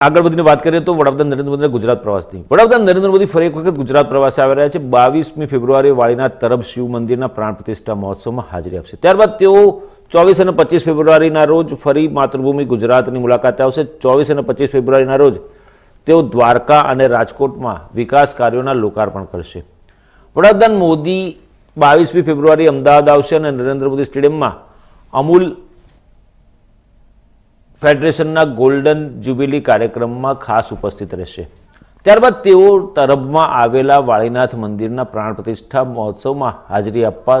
આગળ વધીને વાત કરીએ તો વડાપ્રધાન નરેન્દ્ર મોદીના ગુજરાત પ્રવાસની વડાપ્રધાન નરેન્દ્ર મોદી ફરી એક વખત ગુજરાત પ્રવાસે આવી રહ્યા છે. બાવીસમી ફેબ્રુઆરી વાળીના તરફ શિવ મંદિરના પ્રાણ પ્રતિષ્ઠા મહોત્સવમાં હાજરી આપશે. ત્યારબાદ તેઓ ચોવીસ અને પચીસ ફેબ્રુઆરીના રોજ ફરી માતૃભૂમિ ગુજરાતની મુલાકાતે આવશે. ચોવીસ અને પચીસ ફેબ્રુઆરીના રોજ તેઓ દ્વારકા અને રાજકોટમાં વિકાસ કાર્યોના લોકાર્પણ કરશે. વડાપ્રધાન મોદી બાવીસમી ફેબ્રુઆરી અમદાવાદ આવશે અને નરેન્દ્ર મોદી સ્ટેડિયમમાં અમૂલ ફેડરેશનના ગોલ્ડન જ્યુબિલી કાર્યક્રમમાં ખાસ ઉપસ્થિત રહેશે. ત્યારબાદ તેઓ તરબમાં આવેલા વાળીનાથ મંદિરના પ્રાણ પ્રતિષ્ઠા મહોત્સવમાં હાજરી આપવા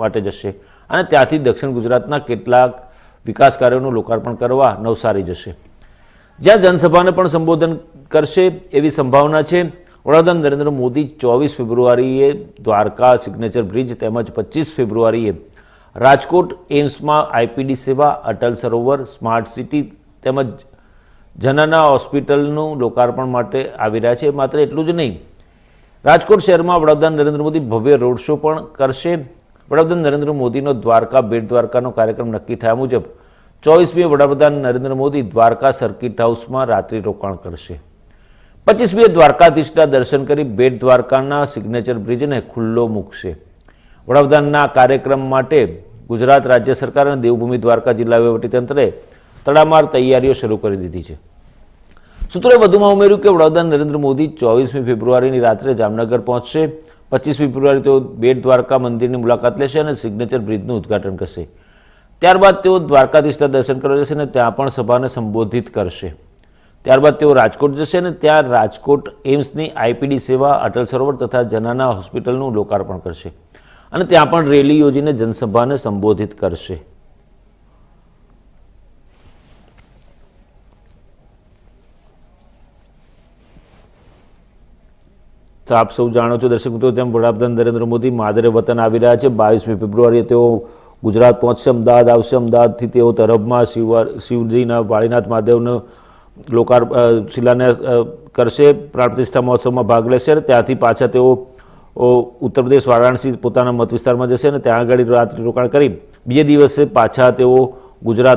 માટે જશે અને ત્યાંથી દક્ષિણ ગુજરાતના કેટલાક વિકાસ કાર્યોનું લોકાર્પણ કરવા નવસારી જશે. જ્યાં જનસભાને પણ સંબોધન કરશે એવી સંભાવના છે. વડાપ્રધાન નરેન્દ્ર મોદી ચોવીસ ફેબ્રુઆરીએ દ્વારકા સિગ્નેચર બ્રિજ તેમજ પચીસ ફેબ્રુઆરીએ રાજકોટ એમ્સમાં આઈપીડી સેવા, અટલ સરોવર, સ્માર્ટ સિટી તેમજ જનના હોસ્પિટલનું લોકાર્પણ માટે આવી રહ્યા છે. માત્ર એટલું જ નહીં, રાજકોટ શહેરમાં વડાપ્રધાન નરેન્દ્ર મોદી ભવ્ય રોડ શો પણ કરશે. વડાપ્રધાન નરેન્દ્ર મોદીનો દ્વારકા બેટ દ્વારકાનો કાર્યક્રમ નક્કી થયા મુજબ ચોવીસમીએ વડાપ્રધાન નરેન્દ્ર મોદી દ્વારકા સર્કિટ હાઉસમાં રાત્રિ રોકાણ કરશે. પચીસમીએ દ્વારકાધીશના દર્શન કરી બેટ દ્વારકાના સિગ્નેચર બ્રિજને ખુલ્લો મૂકશે. વડાપ્રધાનના કાર્યક્રમ માટે ગુજરાત રાજ્ય સરકાર અને દેવભૂમિ દ્વારકા જિલ્લા વહીવટીતંત્રે તડામાર તૈયારીઓ શરૂ કરી દીધી છે. સૂત્રોએ વધુમાં ઉમેર્યું કે વડાપ્રધાન નરેન્દ્ર મોદી ચોવીસમી ફેબ્રુઆરીની રાત્રે જામનગર પહોંચશે. પચીસમી ફેબ્રુઆરી તેઓ બેટ દ્વારકા મંદિરની મુલાકાત લેશે અને સિગ્નેચર બ્રિજનું ઉદ્ઘાટન કરશે. ત્યારબાદ તેઓ દ્વારકાધીશના દર્શન કરવા જશે અને ત્યાં પણ સભાને સંબોધિત કરશે. ત્યારબાદ તેઓ રાજકોટ જશે અને ત્યાં રાજકોટ એમ્સની આઈપીડી સેવા, અટલ સરોવર તથા જનાના હોસ્પિટલનું લોકાર્પણ કરશે. અને ત્યાં પણ રેલી યોજીને જનસભાને સંબોધિત કરશે. તો આપ સૌ જાણો છો દર્શક મિત્રો તેમ વડાપ્રધાન નરેન્દ્ર મોદી માદરે વતન આવી રહ્યા છે, બાવીસમી ફેબ્રુઆરીએ તેઓ ગુજરાત પહોંચશે, અમદાવાદ આવશે. અમદાવાદથી તેઓ તરફમાં શિવ શિવજીના વાળીનાથ મહાદેવનો લોકાર શિલાન્યાસ કરશે. પ્રાણ પ્રતિષ્ઠા મહોત્સવમાં ભાગ લેશે અને ત્યાંથી પાછા તેઓ ઉત્તર પ્રદેશ, વારાણસી પોતાના મત વિસ્તારમાં જશે અને ત્યાં આગળ રાત્રિ રોકાણ કરી. બીજે દિવસે પાછા તેઓ ગુજરાત